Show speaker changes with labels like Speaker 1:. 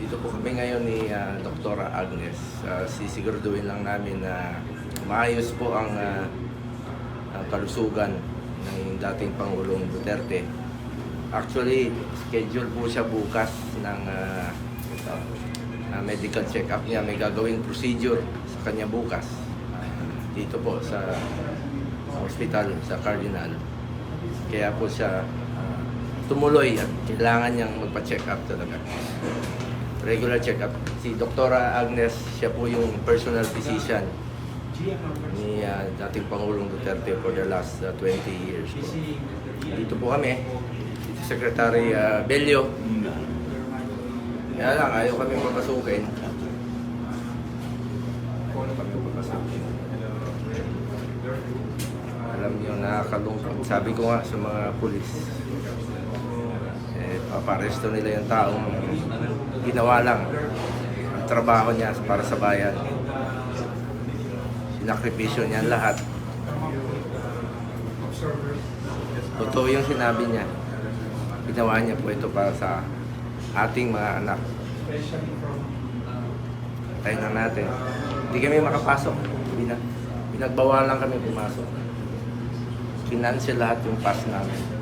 Speaker 1: Dito po kami ngayon ni ah, Dr. Agnes. Uh, sisiguraduhin lang namin na maayos po ang, ah, ang kalusugan ng dating Pangulong Duterte. Actually, schedule po siya bukas ng ah, ah, medical check-up niya. May gagawing procedure sa kanya bukas. Ah, dito po sa, hospital, sa Cardinal. Kaya po siya ah, tumuloy at kailangan niyang magpa-check up talaga. Regular check up. Si Dr. Agnes, siya po yung personal physician ni ah, dating Pangulong Duterte for the last ah, 20 years po. Dito po kami, si Secretary ah, Bello. Kaya lang, ayaw kami papasukin. Ayaw kami. Alam niyo, nakakalungkot. Sabi ko nga sa mga pulis, eh, paparesto nila yung taong ginawa lang ang trabaho niya para sa bayan. Sinakripisyo niya lahat. Totoo yung sinabi niya. Ginawa niya po ito para sa ating mga anak. Tayo na natin. Hindi kami makapasok. Binag, binagbawalan kami pumasok. Kinansel lahat yung pass namin.